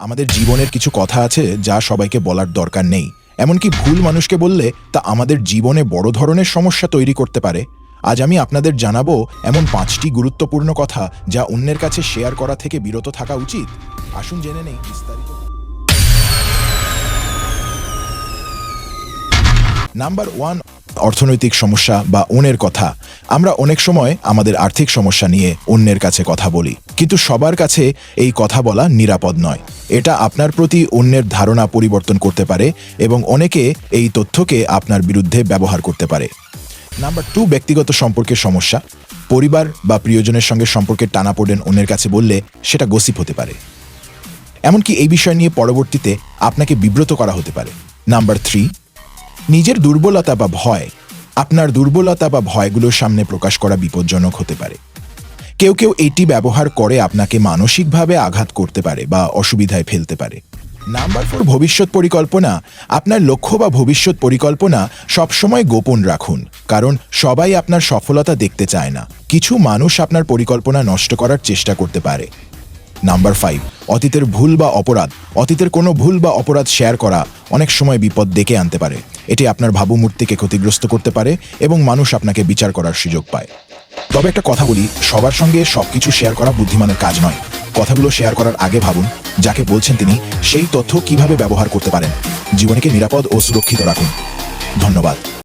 আমাদের জীবনের কিছু কথা আছে যা সবাইকে বলার দরকার নেই। এমনকি ভুল মানুষকে বললে তা আমাদের জীবনে বড় ধরনের সমস্যা তৈরি করতে পারে। আজ আমি আপনাদের জানাব এমন পাঁচটি গুরুত্বপূর্ণ কথা যা অন্যের কাছে শেয়ার করা থেকে বিরত থাকা উচিত। আসুন জেনে নেই, বিস্তারিত। নাম্বার ওয়ান অর্থনৈতিক সমস্যা বা অন্যের কথা। আমরা অনেক সময় আমাদের আর্থিক সমস্যা নিয়ে অন্যের কাছে কথা বলি। কিন্তু সবার কাছে এই কথা বলা নিরাপদ নয়। এটা আপনার প্রতি অন্যের ধারণা পরিবর্তন করতে পারে এবং অনেকে এই তথ্যকে আপনার বিরুদ্ধে ব্যবহার করতে পারে। নাম্বার টু, ব্যক্তিগত সম্পর্কের সমস্যা। পরিবার বা প্রিয়জনের সঙ্গে সম্পর্কে টানা টানাপোড়েন অন্যের কাছে বললে সেটা গসিপ হতে পারে। এমনকি এই বিষয় নিয়ে পরবর্তীতে আপনাকে বিব্রত করা হতে পারে। নাম্বার থ্রি নিজের দুর্বলতা বা ভয়, আপনার দুর্বলতা বা ভয়গুলোর সামনে প্রকাশ করা বিপজ্জনক হতে পারে। কেউ কেউ এটি ব্যবহার করে আপনাকে মানসিকভাবে আঘাত করতে পারে বা অসুবিধায় ফেলতে পারে। নাম্বার ফোর, ভবিষ্যৎ পরিকল্পনা। আপনার লক্ষ্য বা ভবিষ্যৎ পরিকল্পনা সবসময় গোপন রাখুন, কারণ সবাই আপনার সফলতা দেখতে চায় না। কিছু মানুষ আপনার পরিকল্পনা নষ্ট করার চেষ্টা করতে পারে। নাম্বার ফাইভ, অতীতের ভুল বা অপরাধ। অতীতের কোনো ভুল বা অপরাধ শেয়ার করা অনেক সময় বিপদ ডেকে আনতে পারে। এটি আপনার ভাবমূর্তিকে ক্ষতিগ্রস্ত করতে পারে এবং মানুষ আপনাকে বিচার করার সুযোগ পায়। তবে একটা কথা বলি, সবার সঙ্গে সবকিছু শেয়ার করা বুদ্ধিমানের কাজ নয়। কথাগুলো শেয়ার করার আগে ভাবুন, যাকে বলছেন তিনি, সেই তথ্য কীভাবে ব্যবহার করতে পারেন। জীবনকে নিরাপদ ও সুরক্ষিত রাখুন। ধন্যবাদ।